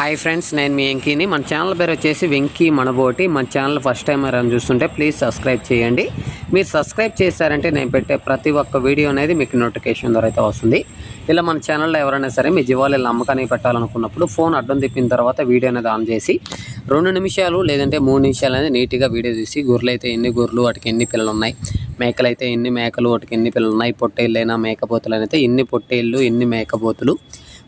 Hi friends నేను మీ వెంకీని. మన channel పేరు వచ్చేసి వెంకీ మనబోటి. మన ఛానల్ ఫస్ట్ టైం అని చూస్తుంటే ప్లీజ్ సబ్స్క్రైబ్ చేయండి. మీరు సబ్స్క్రైబ్ చేశారంటే నేను పెట్టే ప్రతి ఒక్క వీడియో అనేది మీకు నోటిఫికేషన్ ద్వారా అయితే వస్తుంది. ఇలా మన ఛానల్లో ఎవరైనా సరే మీ జీవాలు అమ్మకానికి పెట్టాలనుకున్నప్పుడు ఫోన్ అడ్డం తిప్పిన తర్వాత వీడియో అనేది ఆన్ చేసి రెండు నిమిషాలు లేదంటే మూడు నిమిషాలు అనేది నీట్గా వీడియో తీసి గొర్రెలు అయితే ఎన్ని గొర్రెలు వాటికి ఎన్ని పిల్లలు ఉన్నాయి మేకలు అయితే ఎన్ని మేకలు వాటికి ఎన్ని పిల్లలు ఉన్నాయి పొట్టేళ్ళైనా మేకపోతులు అయితే ఎన్ని పొట్టేళ్ళు ఎన్ని మేకపోతులు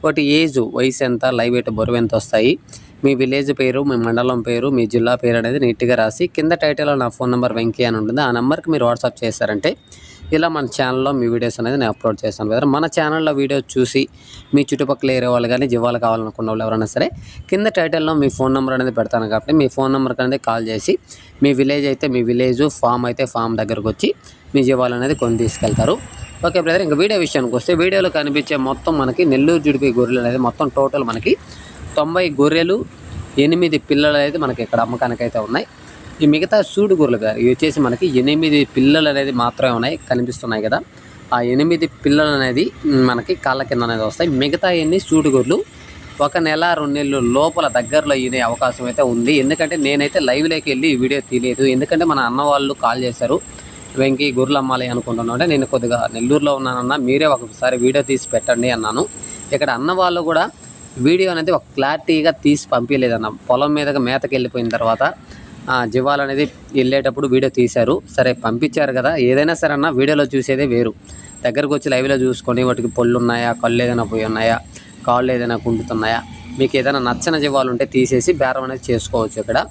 వాటి ఏజ్ వయసు ఎంత లైవ్ వెయిట్ బరువు ఎంత వస్తాయి మీ విలేజ్ పేరు మీ మండలం పేరు మీ జిల్లా పేరు అనేది నీట్గా రాసి కింద టైటిల్లో నా ఫోన్ నెంబర్ వెంకీ అని ఉంటుంది. ఆ నెంబర్కి మీరు వాట్సాప్ చేశారంటే ఇలా మన ఛానల్లో మీ వీడియోస్ అనేది నేను అప్లోడ్ చేస్తాను. కదా మన ఛానల్లో వీడియో చూసి మీ చుట్టుపక్కల ఏరే వాళ్ళు కానీ జీవాలు కావాలనుకున్న వాళ్ళు ఎవరైనా సరే కింద టైటిల్లో మీ ఫోన్ నెంబర్ అనేది పెడతాను కాబట్టి మీ ఫోన్ నెంబర్కి అనేది కాల్ చేసి మీ విలేజ్ అయితే మీ విలేజ్ ఫామ్ అయితే ఫామ్ దగ్గరకు వచ్చి మీ జీవాలు అనేది కొని తీసుకెళ్తారు. ఓకే బ్రదర్ ఇంకా వీడియో విషయానికి వస్తే వీడియోలో కనిపించే మొత్తం మనకి నెల్లూరు జుడిపి గొర్రెలు అనేది మొత్తం టోటల్ మనకి తొంభై గొర్రెలు ఎనిమిది పిల్లలు అనేది మనకి ఇక్కడ అమ్మకానికి అయితే ఉన్నాయి. ఈ మిగతా సూడు గొర్రెలు గారు ఇవి వచ్చేసి మనకి ఎనిమిది పిల్లలు అనేది మాత్రమే ఉన్నాయి కనిపిస్తున్నాయి కదా. ఆ ఎనిమిది పిల్లలు అనేది మనకి కాళ్ళ కింద అనేది వస్తాయి. మిగతా ఎన్ని సూడు గొర్రెలు? ఒక నెల రెండు నెలలు లోపల దగ్గరలో అయ్యే అవకాశం అయితే ఉంది. ఎందుకంటే నేనైతే లైవ్లోకి వెళ్ళి ఈ వీడియో తీయలేదు. ఎందుకంటే మన అన్న వాళ్ళు కాల్ చేశారు. వెంకీ గుర్లమ్మాలి అనుకుంటున్నా అంటే నేను కొద్దిగా నెల్లూరులో ఉన్నానన్న మీరే ఒకసారి వీడియో తీసి పెట్టండి అన్నాను. ఇక్కడ అన్న వాళ్ళు కూడా వీడియో అనేది ఒక క్లారిటీగా తీసి పంపించలేదన్న. పొలం మీదగా మేతకి వెళ్ళిపోయిన తర్వాత ఆ, జీవాలు అనేది వెళ్ళేటప్పుడు వీడియో తీశారు. సరే పంపించారు కదా. ఏదైనా సరే అన్న వీడియోలో చూసేదే వేరు. దగ్గరకు వచ్చి లైవ్లో చూసుకొని వాటికి పళ్ళు ఉన్నాయా? కళ్ళు ఏదైనా పోయి ఉన్నాయా? కాళ్ళు ఏదైనా కుంటుతున్నాయా? మీకు ఏదైనా నచ్చని జీవాలు ఉంటే తీసేసి బేరం అనేది చేసుకోవచ్చు ఇక్కడ.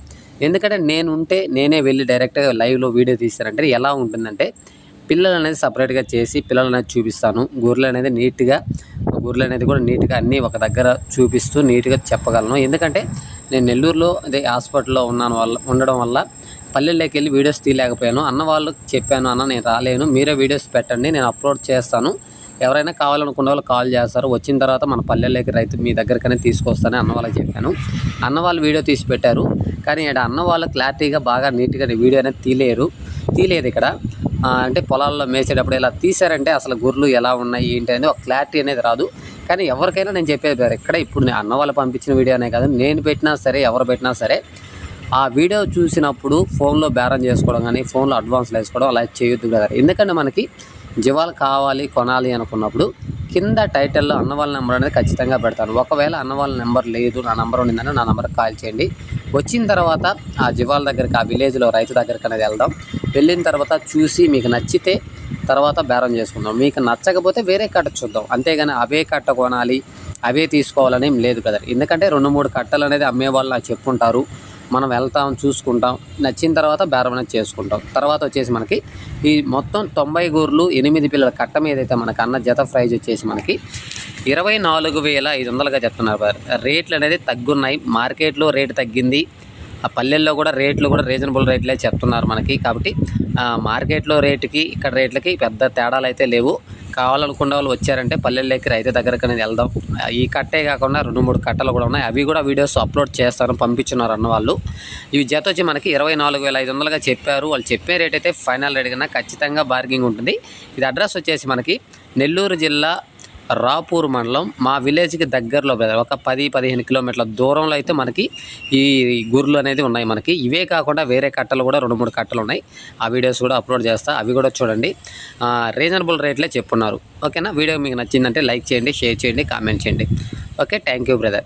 ఎందుకంటే నేను ఉంటే నేనే వెళ్ళి డైరెక్ట్గా లైవ్లో వీడియో తీస్తానంటే ఎలా ఉంటుందంటే పిల్లలు అనేది సపరేట్గా చేసి పిల్లలు అనేది చూపిస్తాను. గొర్రెలు అనేది నీట్గా గొర్రెలు అనేది కూడా నీట్గా అన్నీ ఒక దగ్గర చూపిస్తూ నీట్గా చెప్పగలను. ఎందుకంటే నేను నెల్లూరులో అదే హాస్పిటల్లో ఉన్నాను వల్ల ఉండడం వల్ల పల్లెల్లోకి వెళ్ళి వీడియోస్ తీయలేకపోయాను. అన్న వాళ్ళకి చెప్పాను అన్న నేను రాలేను. మీరే వీడియోస్ పెట్టండి. నేను అప్లోడ్ చేస్తాను. ఎవరైనా కావాలనుకున్న వాళ్ళు కాల్ చేస్తారు. వచ్చిన తర్వాత మన పల్లెల్లోకి రైతు మీ దగ్గరకనే తీసుకొస్తానని అన్న వాళ్ళకి చెప్పాను. అన్న వాళ్ళు వీడియో తీసి పెట్టారు. కానీ ఇక్కడ అన్న వాళ్ళు క్లారిటీగా బాగా నీట్గా వీడియో అనేది తీలేరు. తీలేదు ఇక్కడ. అంటే పొలాల్లో మేసేటప్పుడు ఇలా తీశారంటే అసలు గుర్రెలు ఎలా ఉన్నాయి ఏంటి అనేది ఒక క్లారిటీ అనేది రాదు. కానీ ఎవరికైనా నేను చెప్పేది ఎక్కడ ఇక్కడ ఇప్పుడు నేను అన్న వాళ్ళు పంపించిన వీడియోనే కాదు. నేను పెట్టినా సరే ఎవరు పెట్టినా సరే ఆ వీడియో చూసినప్పుడు ఫోన్లో బేరం చేసుకోవడం కానీ ఫోన్లో అడ్వాన్స్లు వేసుకోవడం అలా చేయొద్దు కదా ఎందుకంటే మనకి జీవాలు కావాలి కొనాలి అనుకున్నప్పుడు కింద టైటిల్లో అన్నవాళ్ళ నెంబర్ అనేది ఖచ్చితంగా పెడతాను. ఒకవేళ అన్నవాళ్ళ నెంబర్ లేదు నా నెంబర్ ఉండిందని నా నెంబర్కి కాల్ చేయండి. వచ్చిన తర్వాత ఆ జీవాల దగ్గరికి ఆ విలేజ్లో రైతు దగ్గరికి అనేది వెళ్దాం. వెళ్ళిన తర్వాత చూసి మీకు నచ్చితే తర్వాత బేరం చేసుకుందాం. మీకు నచ్చకపోతే వేరే కట్ట చూద్దాం. అంతేగాని అవే కట్ట కొనాలి అవే తీసుకోవాలని లేదు కదా ఎందుకంటే రెండు మూడు కట్టలు అనేది అమ్మే వాళ్ళు నాకు చెప్పుంటారు. మనం వెళ్తాం చూసుకుంటాం నచ్చిన తర్వాత బేరమణ చేసుకుంటాం. తర్వాత వచ్చేసి మనకి ఈ మొత్తం తొంభై గూర్లు ఎనిమిది పిల్లల కట్ట మీద అయితే మనకి అన్న జత ప్రైజ్ వచ్చేసి మనకి ఇరవై నాలుగు వేల ఐదు వందలుగా చెప్తున్నారు రేట్లు అనేది తగ్గున్నాయి. మార్కెట్లో రేటు తగ్గింది. ఆ పల్లెల్లో కూడా రేట్లు కూడా రీజనబుల్ రేట్లే చెప్తున్నారు మనకి. కాబట్టి మార్కెట్లో రేటుకి ఇక్కడ రేట్లకి పెద్ద తేడాలు అయితే లేవు. కావాలనుకున్న వాళ్ళు వచ్చారంటే పల్లెల్లోకి రైతు దగ్గరకు అనేది వెళ్దాం. ఈ కట్టే కాకుండా రెండు మూడు కట్టలు కూడా ఉన్నాయి. అవి కూడా వీడియోస్ అప్లోడ్ చేస్తాను పంపించున్నారు అన్న వాళ్ళు. ఇవి జత వచ్చి మనకి ఇరవై నాలుగు వేల ఐదు వందలుగా చెప్పారు. వాళ్ళు చెప్పే రేట్ అయితే ఫైనల్ రేట్ కన్నా ఖచ్చితంగా బార్గింగ్ ఉంటుంది. ఇది అడ్రస్ వచ్చేసి మనకి నెల్లూరు జిల్లా రాపూర్ మండలం మా విలేజ్కి దగ్గరలో బ్రదర్ ఒక పది పదిహేను కిలోమీటర్ల దూరంలో అయితే మనకి ఈ గుర్రులు అనేది ఉన్నాయి మనకి. ఇవే కాకుండా వేరే కట్టలు కూడా రెండు మూడు కట్టలు ఉన్నాయి. ఆ వీడియోస్ కూడా అప్లోడ్ చేస్తా అవి కూడా చూడండి. రీజనబుల్ రేట్లే చెప్పున్నారు. ఓకేనా? వీడియో మీకు నచ్చిందంటే లైక్ చేయండి షేర్ చేయండి కామెంట్ చేయండి. Okay thank you brother.